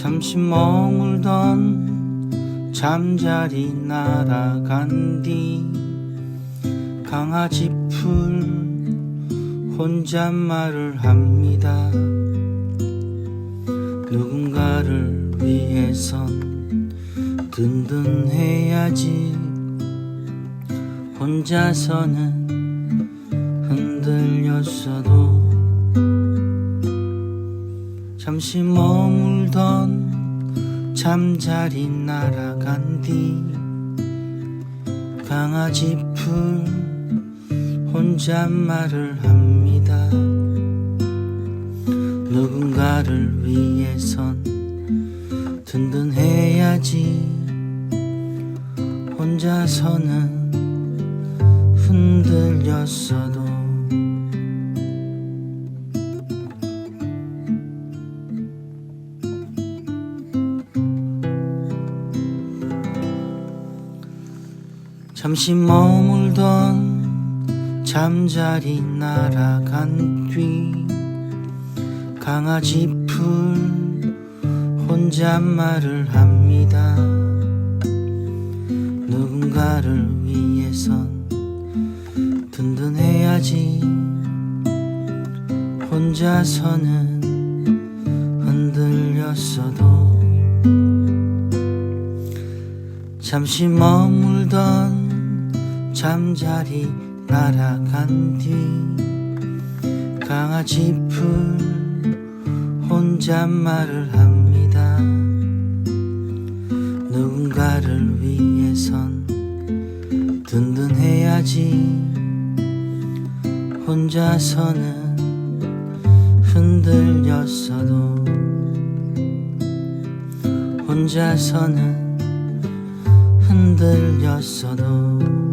잠시 머물던 잠자리 날아간 뒤 강아지 풀 혼잣말을 합니다. 누군가를 위해선 든든해야지. 혼자서는 흔들렸어도 잠시 머물던 잠자리 날아간 뒤 강아지 풀 혼잣말을 합니다. 누군가를 위해선 든든해야지. 혼자서는 흔들렸 잠시 머물던 잠자리 날아간 뒤 강아지 풀 혼잣말을 합니다. 누군가를 위해선 든든해야지. 혼자서는 흔들렸어도 잠시 머물던 잠자리 날아간 뒤 강아지 풀 혼잣말을 합니다. 누군가를 위해선 든든해야지. 혼자서는 흔들렸어도 혼자서는 흔들렸어도